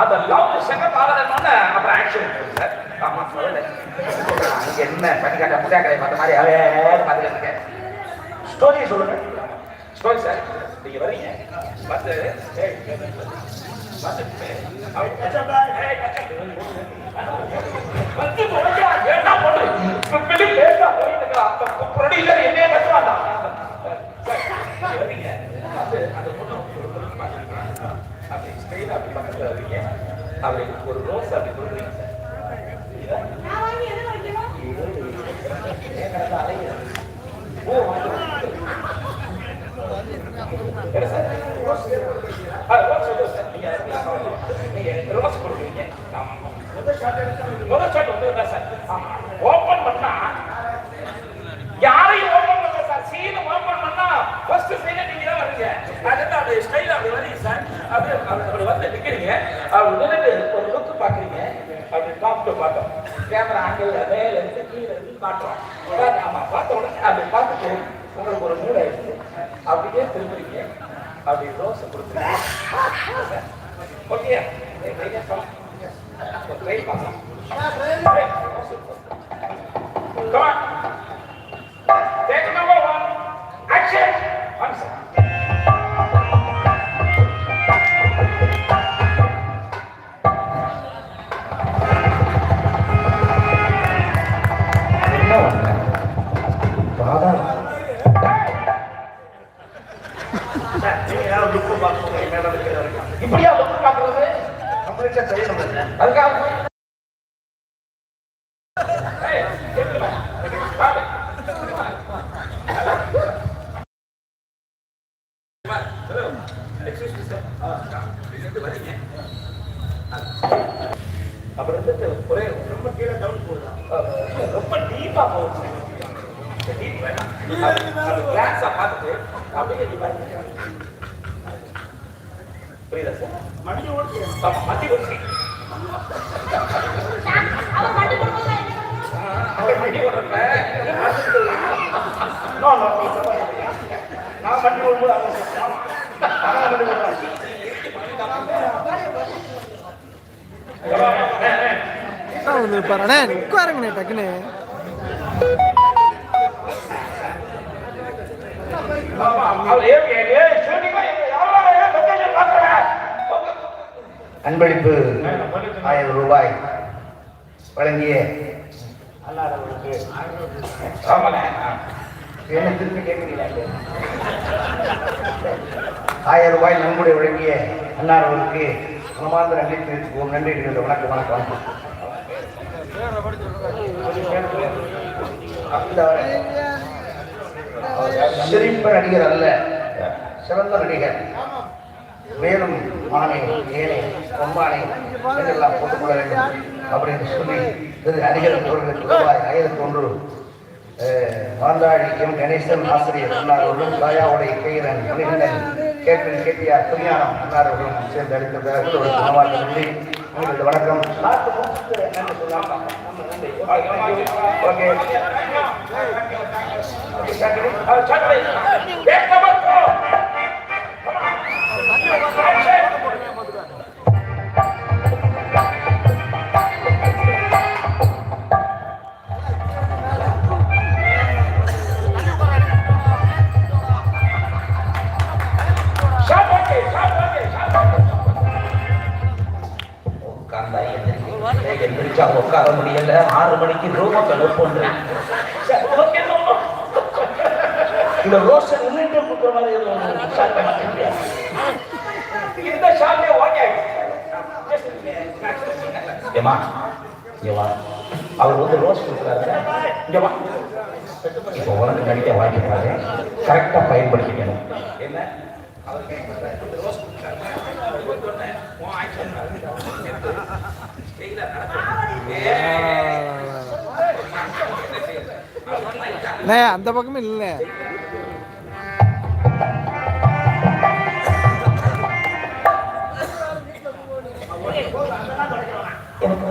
அதெல்லாம் love second ஆகலன்னு அப்புறம் action sir. ஆமா சொல்லல. நீங்க என்ன பண்ணிக்காட்ட முட்டாக்கடை பார்த்த மாதிரி அவே பார்த்துக்க ஸ்டோரி சொல்லுங்க. ஸ்டோரி சார் நீங்க வரீங்க வந்து ஏய், வந்து அவன் கச்சா ஏய் கச்சா வந்து போயா ஏண்டா போடு பிள்ளை லேட்டா போயிட்டு அப்ப புரடி இல்ல என்னைய கத்துவாடா வரீங்க வந்து அந்த பொண்ணு அப்படி ஸ்ட்ரெயிட் அப்படி ஒரு ரோஸ் அப்படி கொடுக்குறீங்க சார் வாங்கி ரோஸ் ரோஸ் நீங்க ரோஸ் கொடுக்குறீங்க. ஆமா. முதல் ஷாட் வந்து என்ன சார்? ஆமா. ஓபன் பண்ணா யாரையும் ஓபன் பண்ணல சார் சீன் ஓபன் பண்ணா ஃபர்ஸ்ட் சீன் நீங்க தான் வரீங்க அதுக்கு அப்படி ஸ்டைல் அப்படி வரீங்க சார் அப்படி அப்படி அப்படி வந்து நிக்கிறீங்க அப்படி நின்னுட்டு ஒரு லுக் பாக்குறீங்க அப்படி பார்த்தோம் கேமரா ஆங்கிள் மேல இருந்து கீழே இருந்து காட்டுறோம் நாம ஆமா பார்த்த உடனே அப்படி பார்த்துட்டு உங்களுக்கு ஒரு மூளை இருக்கு அப்படியே திரும்புறீங்க அப்படி ரோஸ் கொடுத்துருங்க ஓகே ட்ரை பண்ணலாம் Come on. நான் வந்து பாருண்ணே உட்காருங்கண்ணே டக்குன்னு அன்பளிப்பு ஆயிரம் ரூபாய் வழங்கிய அல்லாதவர்களுக்கு என்ன திருப்பி கேட்குறீங்க ஆயிரம் ரூபாய் நன்கொடை வழங்கிய அன்னாரவர்களுக்கு மனமார்ந்த நன்றி தெரிவித்துக்குவோம் நன்றி இருக்கிறது வணக்கம் வணக்கம் சிரிப்ப நடிகர் அல்ல. சிறந்த நடிகர். மேலும் மானை ஏனை பொம்பானை இதெல்லாம் போட்டுக்கொள்ள வேண்டும் அப்படின்னு சொல்லி திரு நடிகர் அவர்களுக்கு ரூபாய் ஆயிரத்தி ஒன்று மாந்தாழி கணேசன் ஆசிரியர் அன்னார்களும் தாயாவுடைய கையிலன் மணிகண்டன் கேப்டன் கேட்டியார் துணியானம் அன்னார்களும் சேர்ந்து அளித்ததாக ஒரு குணமாக நன்றி உங்களுக்கு வணக்கம். ஓகே. முடியல ஆறு மணிக்கு ரூம கழுப்புன்றேன் இந்த ரோஸ் நின்றுட்டு குடுக்குற மாதிரி. இந்த ஷாட்டே ஓகே ஏமா இங்க வா. அவர் வந்து ரோஸ் கொடுக்குறாரு. இப்போ உனக்கு நடிக்க வாய்ப்பு பாரு. கரெக்டா பயன்படுத்திக்கணும். என்ன. அவர் அண்ணே அந்த பக்கமே இல்லை எனக்கு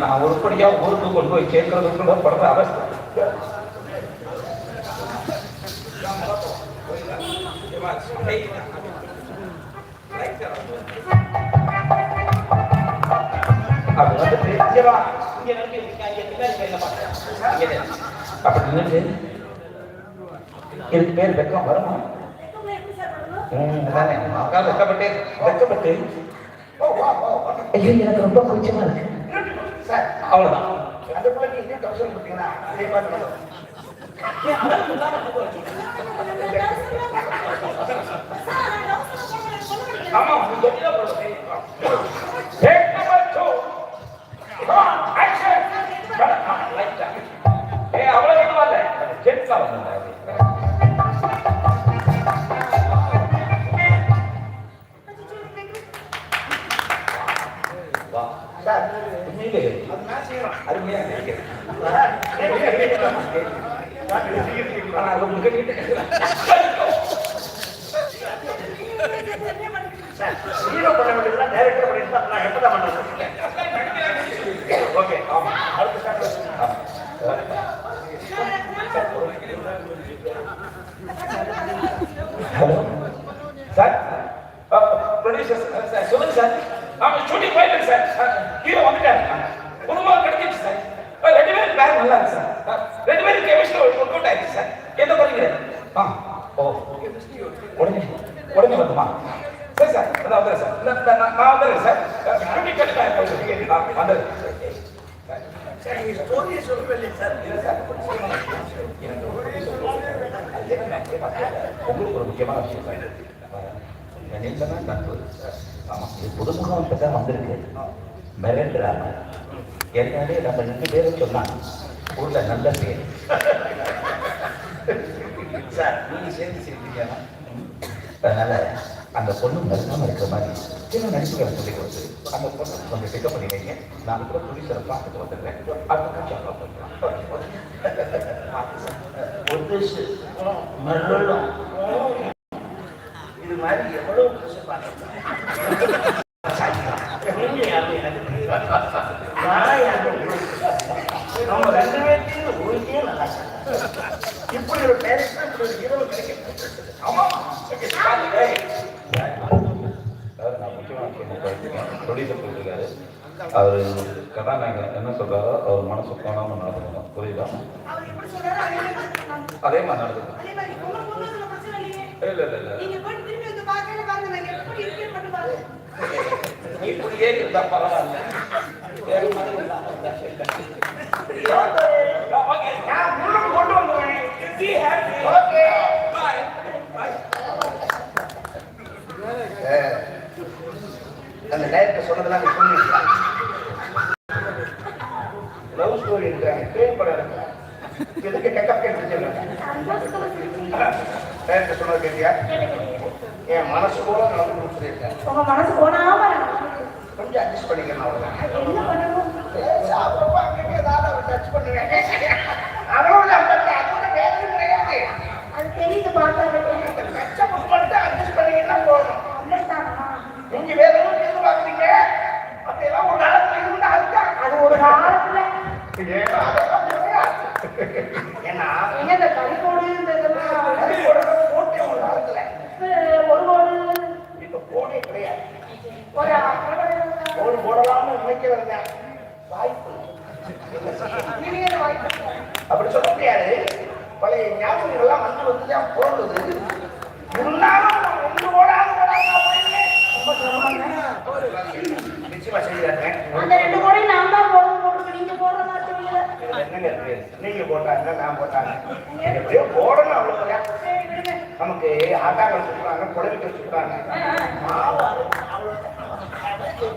நான் உருப்படியா ஊருக்கு கொண்டு போய் கேட்கறதுக்குள்ள படுற அவஸ்தை இதுக்கு பேர் வெக்கம் வருமா வெக்கப்பட்டு வெக்கப்பட்டு எனக்கு ரொம்ப கூச்சமா இருக்கு அவ்வளவுதான். அந்த பிள்ளைக்கு கொடுத்தீங்கன்னா பார்த்து சார் ப்ரொடியூசர் சார் சொல்லுங்க சார் ஆமா ஷூட்டிங் போயிட்டு சார் ஹீரோ வந்துட்டாரு குடும்பம் கிடைச்சிச்சு சார் அஹ், ரெண்டு பேரும் பேர் நல்லா இருக்கு சார் அஹ், ரெண்டு பேரும் கெமிஸ்ட்ரி ஒர்க் அவுட் ஆயிடுச்சு சார் எந்த குறைங்க ஆ ஓ உடனே உடனே வந்துமா? சரி சார் அதான் வந்துடுறேன் சார் நான் நான் வந்துடுறேன் சார் ஷூட்டிங் கட்டு வந்துடுறேன். சார் நீங்கள் ஸ்டோரியை சொல்லவே இல்லையே சார் இல்லை சார் உங்களுக்கு ஒரு முக்கியமான விஷயம் சார் இந்த தான் நட்பு ஆமாம் இது புதுமுகம் இப்போ தான் வந்திருக்கு. மிரண்டுறாங்க ஏற்கனவே நம்ம ரெண்டு பேரும் சொன்னாங்க. ஊர்ல நல்ல பேர். சார் நீங்க சேர்ந்து சிரிப்பீங்கன்னா அதனால் அந்த பொண்ணு நல்லாம இருக்கிற மாதிரி. சின்ன நடிப்புகளை சொல்லி கொடுத்து அந்த பொண்ணு கொஞ்சம் பிக்கப் பண்ணி வைங்க. நான் கூட ப்ரொடியூசரை பார்த்துட்டு வந்துடுறேன். அடுத்த காட்சி அப்லோட் ஒத்துசு மருளும் இது மாதிரி எவ்வளவு ட்ரெஸ் பார்த்துருக்கேன் நம்ம ரெண்டு பேர்த்தையும் ஊருக்கே நல்லா இப்படி ஒரு டைரக்டர் இப்படி ஒரு ஹீரோ கிடைக்கும் ஆமா ஏய். அதாவது நான் முக்கியமான விஷயம் என்ன சொல்லிருக்கேன். ப்ரொடியூசர் சொல்லியிருக்காரு அவர் கதாநாயகன் என்ன சொல்றாரோ அவர் மனசு கோணாம நடந்துக்கணும். புரியுதா? அவர் எப்படி சொல்றாரோ அதே மாதிரி நடந்துக்கணும். இல்ல இல்ல இல்ல. இப்படி ஏறி இருந்தா பரவாயில்ல. கொண்டு வந்துடுவேன். அந்த டைரக்டர் சொன்னதெல்லாம் லவ் ஸ்டோரி இருக்காங்க ட்ரெயின் படம் இருக்காங்க எதுக்கு டெக்கப் கேட்டு. டைரக்டர் சொன்னது கேட்டியா. என் மனசு போல நடந்து சொல்லியிருக்கேன் உங்க மனசு போனாம கொஞ்சம் அட்ஜஸ்ட் பண்ணிக்கணும் அப்பப்போ அங்கங்கே ஏதாவது ஒரு டச் பண்ணுவேன். அதோட வேலை கிடையாது. அது தெரியுது பார்த்தாலே கஷ்டப்பட்டு மட்டும் அட்ஜஸ்ட் பண்ணிக்கிட்டா அப்படித்தானா? நீங்க வேற ஏன்னா இந்த கறிக்கோடு இந்த இதெல்லாம் அது ஒரு காலத்துல. ஒரு கோடு. இப்ப போனே கிடையாது. ஒரு போடலாம்னு நினைக்கிறவங்க வாய்ப்பு. அப்படி சொல்ல முடியாது. பழைய ஞாபகங்கள் எல்லாம் வந்து வந்து தான் போடுது இருந்தாலும் நான் ஒன்று போடாத போடாம போயிருந்தேன். நிச்சயமா செய்கிறாங்க அந்த ரெண்டு கோடையும் நான் தான் போடணும் போட்டுருக்கு நீங்க போடுற மாதிரி தெரியல என்னங்க இருக்கு நீங்க போட்டாங்க நான் போட்டாங்க. எப்படியோ போடணும் அவ்வளவு நமக்கு ஆட்டாக்கள் சுற்றுறாங்க குழந்தைகள் சுற்றுறாங்க மாவு அரைச்சு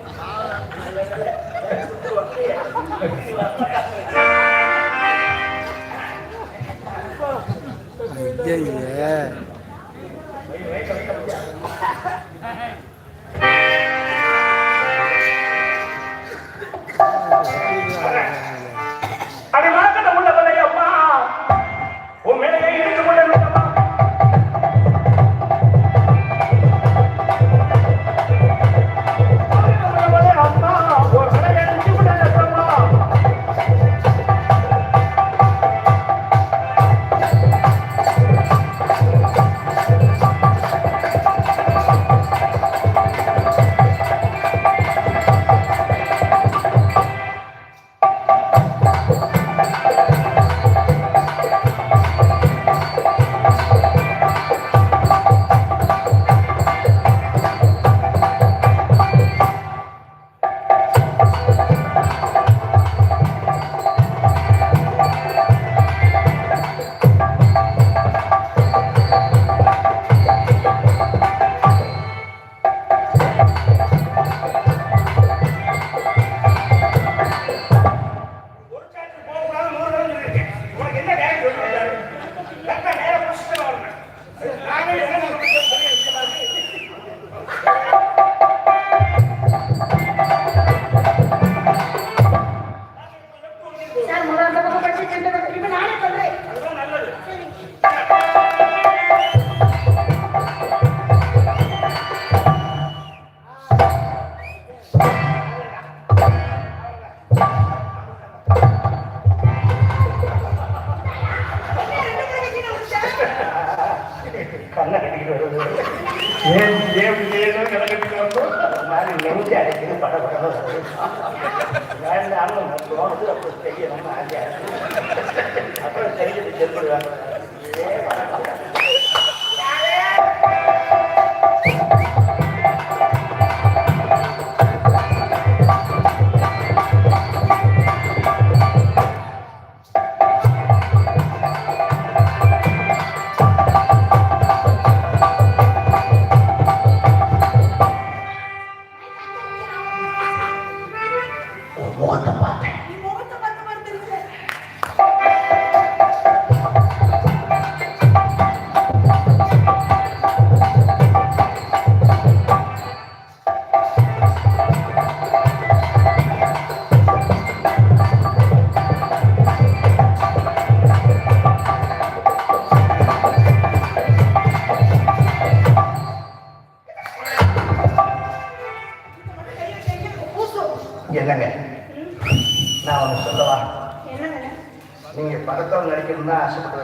கண்டவன் இவன் நானே சொல்றேன்.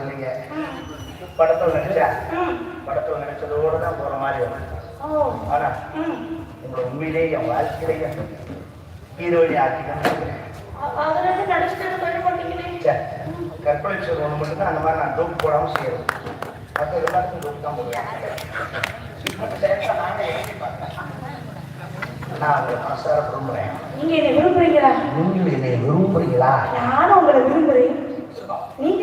வந்தீங்க படத்தை நினைச்சா படத்தை நினைச்சதோடு தான் போற மாதிரி வரும். ஆனா உங்களை உண்மையிலேயே என் வாழ்க்கையிலேயே ஹீரோயினி ஆக்கிதான் கற்பனை சொல்லுவோம் மட்டும்தான் அந்த மாதிரி நான் டூப் போடாமல் செய்யணும் மற்ற எல்லாருக்கும் டூப் தான் போடுவேன். நான் அதை விரும்புகிறேன் நீங்க என்னை விரும்புறீங்களா? நீங்கள் என்னை விரும்புறீங்களா? நானும் உங்களை விரும்புறேன். நீங்க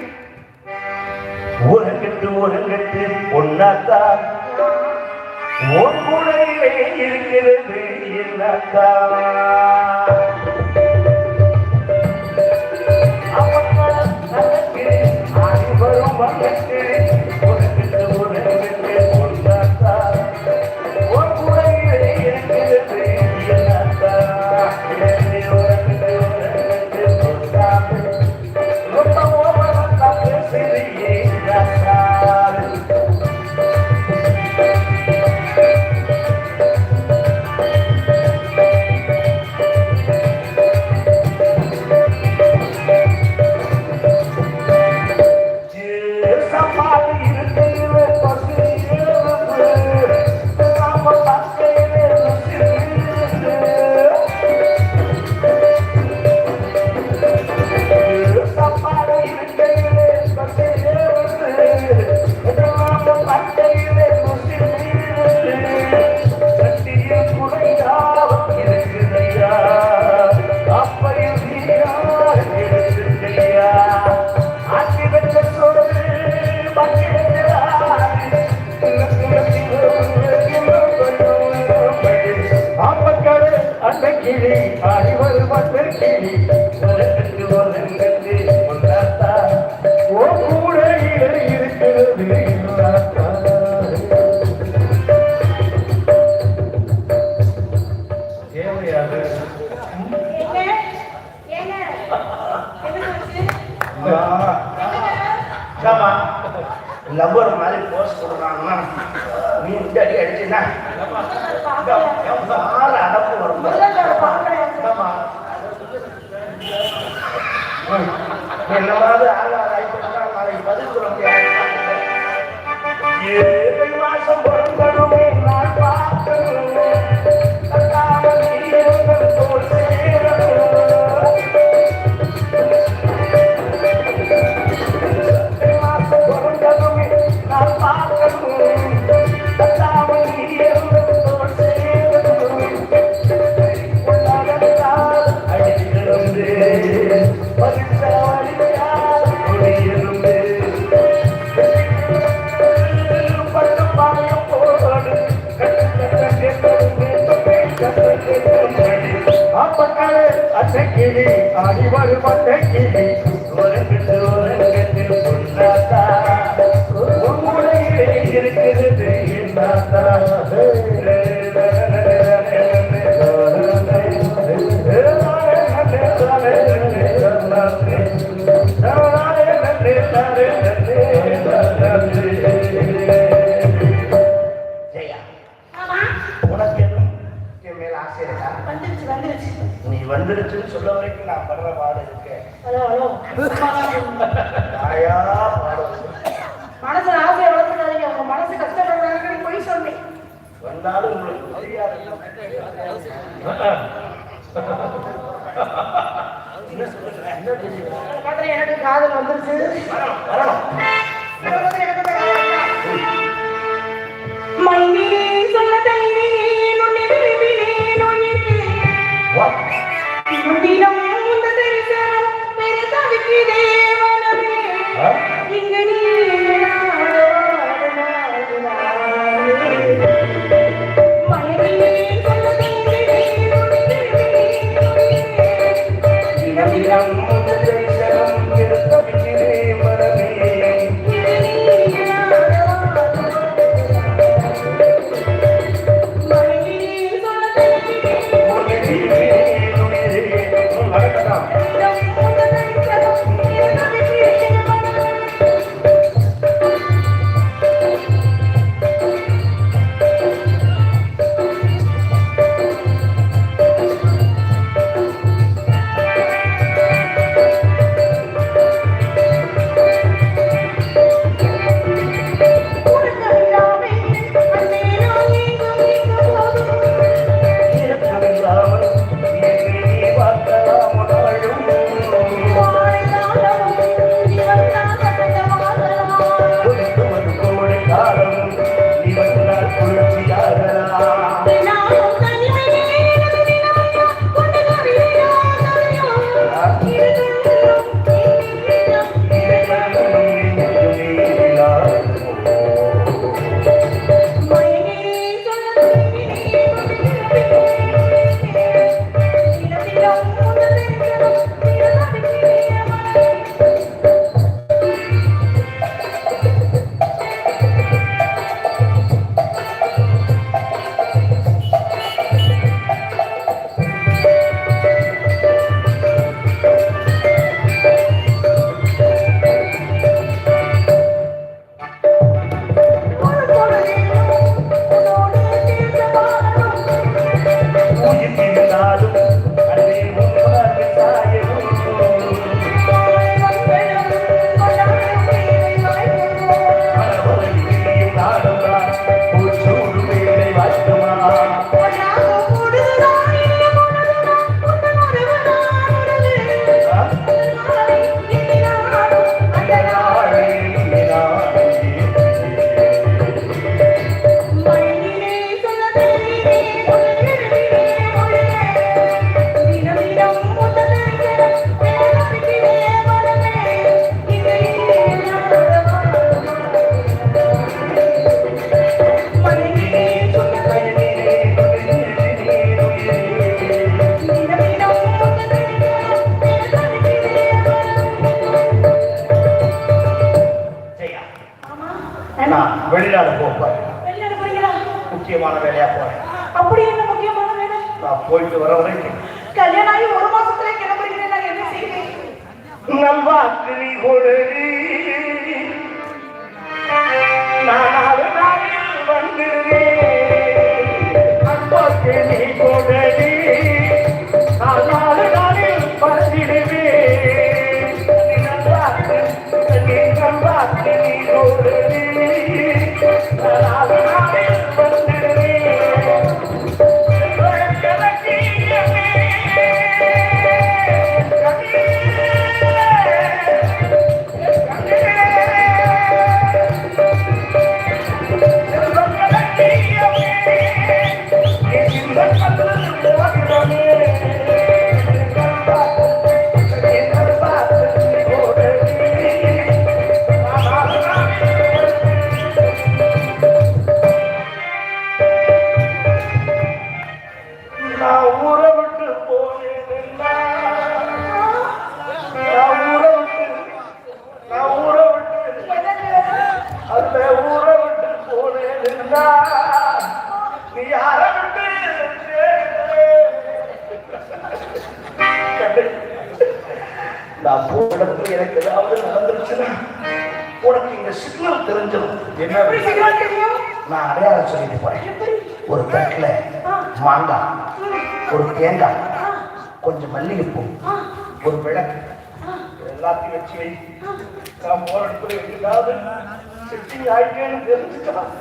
தூரங்கட்டு ஒன்னாத்தான் உன் குடையிலே இருக்கிறது என்னத்தான் வருவாங்க அறிவு அறிவது பற்றி காதல் வந்துருச்சு வரணும் மைனி சொல்ல முந்த தரிசனம் பெருசாவிக்கிறேன்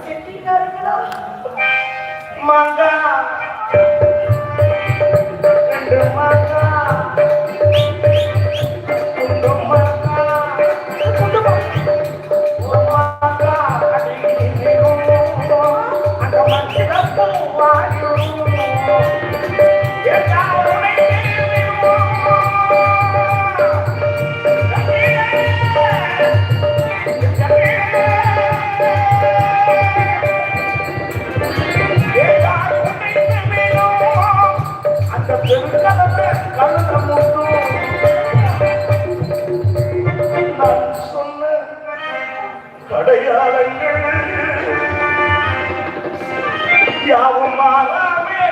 செட்டிக்காரங்களா? மாங்கா அடையாளங்கள். யாவும் மாறாமே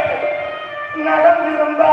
நடந்திருந்தா.